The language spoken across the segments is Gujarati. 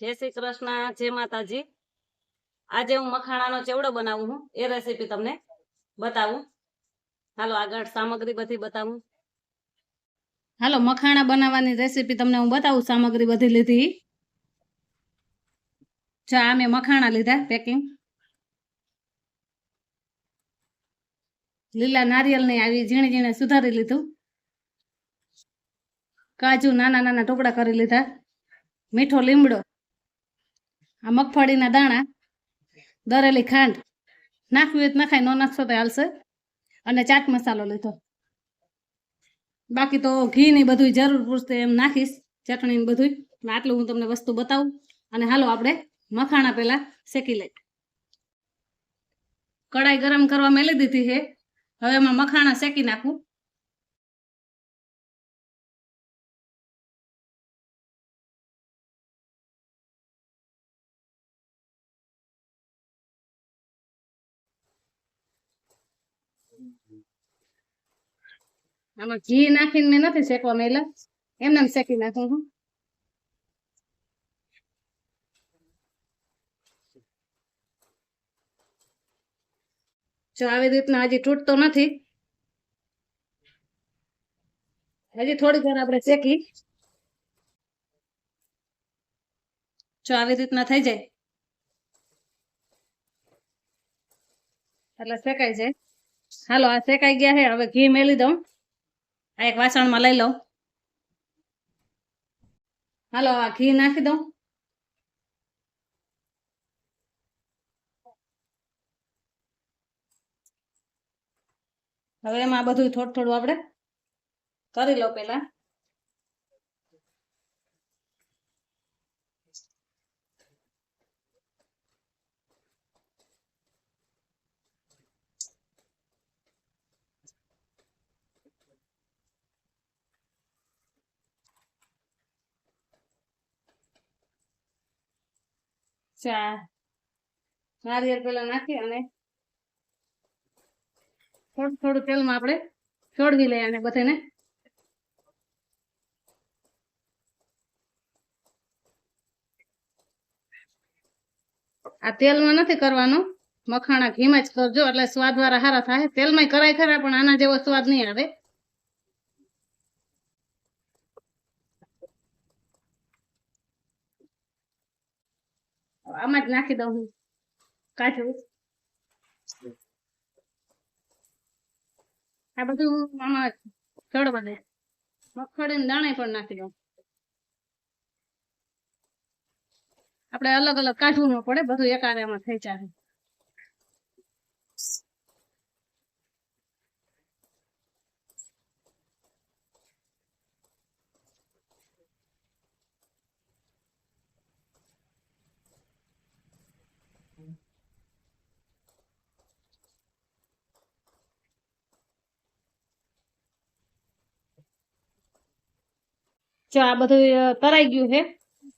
જય શ્રી કૃષ્ણ, જય માતાજી. આજે હું મખાણાનો ચેવડો બનાવું હું, એ રેસીપી તમને બતાવું. હાલો આગળ સામગ્રી બધી બતાવું. હાલો, મખાણા બનાવવાની રેસીપી તમને હું બતાવું, સામગ્રી બધી લીધી. જો આ મેં મખાણા લીધા પેકિંગ લીલા નારિયેળની આવી ઝીણે ઝીણે સુધારી લીધું. કાજુ નાના નાના ટુકડા કરી લીધા. મીઠો લીમડો. આ મગફળીના દાણા, દરેલી ખાંડ નાખવી હોય તો નખાય, ન નાખશો તો હાલશે. અને ચાટ મસાલો લીધો. બાકી તો ઘી ને બધું જરૂર પૂરતે એમ નાખીશ ચટણી ને બધું આટલું હું તમને વસ્તુ બતાવું. અને હાલો આપણે મખાણા પેલા શેકી લઈ કડાઈ ગરમ કરવા મેલી દીધી છે. હવે એમાં મખાણા શેકી નાખું. આમાં ઘી નાખીને મેં નથી શેકવા મેલા એમને શેકી નાખું હું જો આવી રીતના હજી તૂટતો નથી. હજી થોડી વાર આપણે શેકી. જો આવી રીતના થઈ જાય. એટલે શેકાઈ જાય. હાલો, આ શેકાઈ ગયા છે. હવે ઘી મેલી દઉં. આ એક વાસણમાં લઈ લઉં. હાલો, આ ઘી નાખી દઉં. હવે એમાં બધું થોડું થોડું આપણે કરી લો પેલા ચા. નારિયેળ પેલા નાખી અને થોડું થોડું તેલમાં આપણે છોડવી લઈએ અને બધાને. આ તેલમાં નથી કરવાનું. મખાણા ઘીમાં જ કરજો, એટલે સ્વાદ વાળા સારા થાય. તેલમાં કરાય ખરા, પણ આના જેવો સ્વાદ નહીં આવે. આમાં જ નાખી દઉં હું. કાજુ. આ બધું આમાં ચડવા બધે. મગફળી દાણે પણ નાખી દઉં. આપણે અલગ અલગ કાઢવું પડે, બધું એકારેમાં થઈ જાય. જો આ બધું તરાઈ ગયું છે.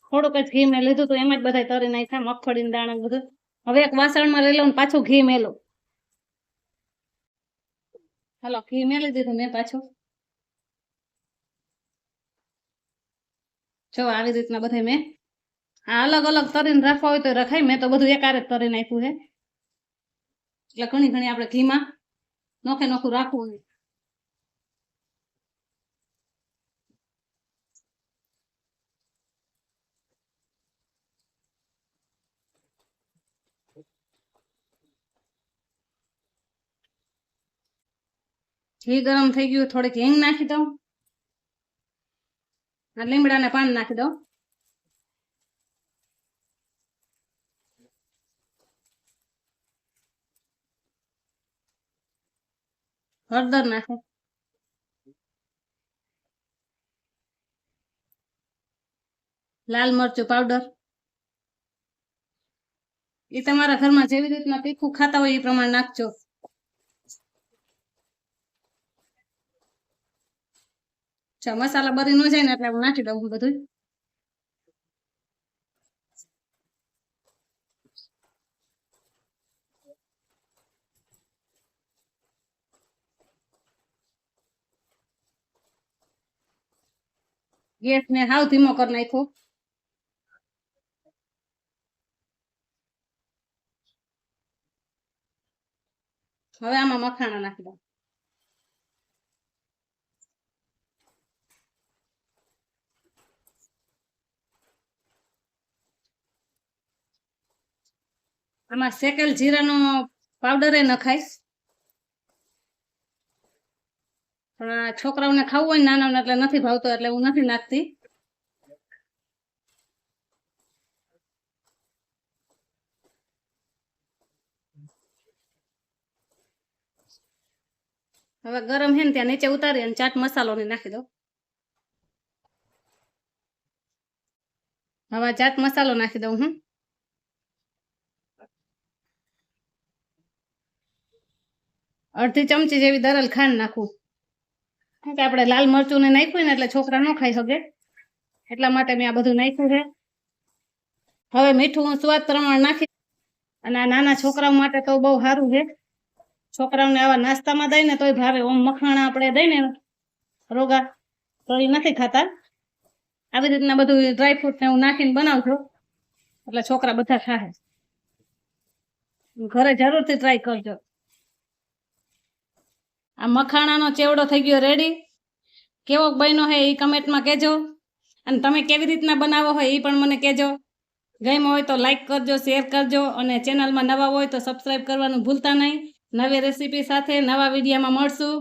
થોડુંક જ ઘી મેં લીધું તો એમાં જ બધા તરી નાખ્યા મગફળી દાણા બધું. હવે એક વાસણમાં લઈ લઉં પાછું ઘી મેલું. હાલો, ઘી મેલી દીધું મેં પાછું. જો આવી રીતના બધા મેં આ અલગ અલગ તરીને રાખવા હોય તો રખાય, મેં તો બધું એકારે જ તરી નાખ્યું છે. એટલે ઘણી ઘણી આપણે ઘીમાં નોખે નોખું રાખવું ઘી ગરમ થઈ ગયું, થોડીક હિંગ નાખી દઉં. લીમડાના પાન નાખી દઉં. હળદર નાખો. લાલ મરચું પાવડર. એ તમારા ઘરમાં જેવી રીતના તીખું ખાતા હોય એ પ્રમાણે નાખજો. મસાલા બધી નો જાય ને એટલે હું નાખી દઉં બધું ગેસ ને હાવ ધીમો કરી નાખ્યો. હવે આમાં મખાણા નાખી દઉં. આમાં શેકેલ જીરાનો પાવડર એ નખાય. પણ છોકરાઓને ખાવું હોય નાના એટલે નથી ભાવતો, એટલે હું નથી નાખતી. હવે ગરમ છે ને ત્યાં નીચે ઉતારી અને ચાટ મસાલો ને નાખી દો હવે ચાટ મસાલો નાખી દઉં હું. અડધી ચમચી જેવી દરલ ખાંડ નાખું. કારણ કે આપણે લાલ મરચું ને નાખ્યું ને એટલે છોકરા ન ખાઈ શકે. એટલા માટે મેં આ બધું નાખ્યું છે. હવે મીઠું હું સ્વાદ પ્રમાણ નાખી અને આ નાના છોકરાઓ માટે તો બહુ સારું છે. છોકરાઓને આવા નાસ્તામાં દઈને તોય ભાવે. ઓમ મખાણા આપણે દઈને રોગા તો એ નથી ખાતા. આવી રીતના બધું ડ્રાયફ્રૂટ ને હું નાખીને બનાવું છું એટલે છોકરા બધા ખાશે. ઘરે જરૂરથી ટ્રાય કરજો. આ મખાણાનો ચેવડો થઈ ગયો રેડી કેવો બન્યો હોય એ કમેન્ટમાં કહેજો. અને તમે કેવી રીતના બનાવો હોય એ પણ મને કહેજો. ગમ્યો હોય તો લાઈક કરજો શેર કરજો અને ચેનલમાં નવા હોય તો સબસ્ક્રાઈબ કરવાનું ભૂલતા નહીં. નવી રેસીપી સાથે નવા વિડીયામાં મળશું.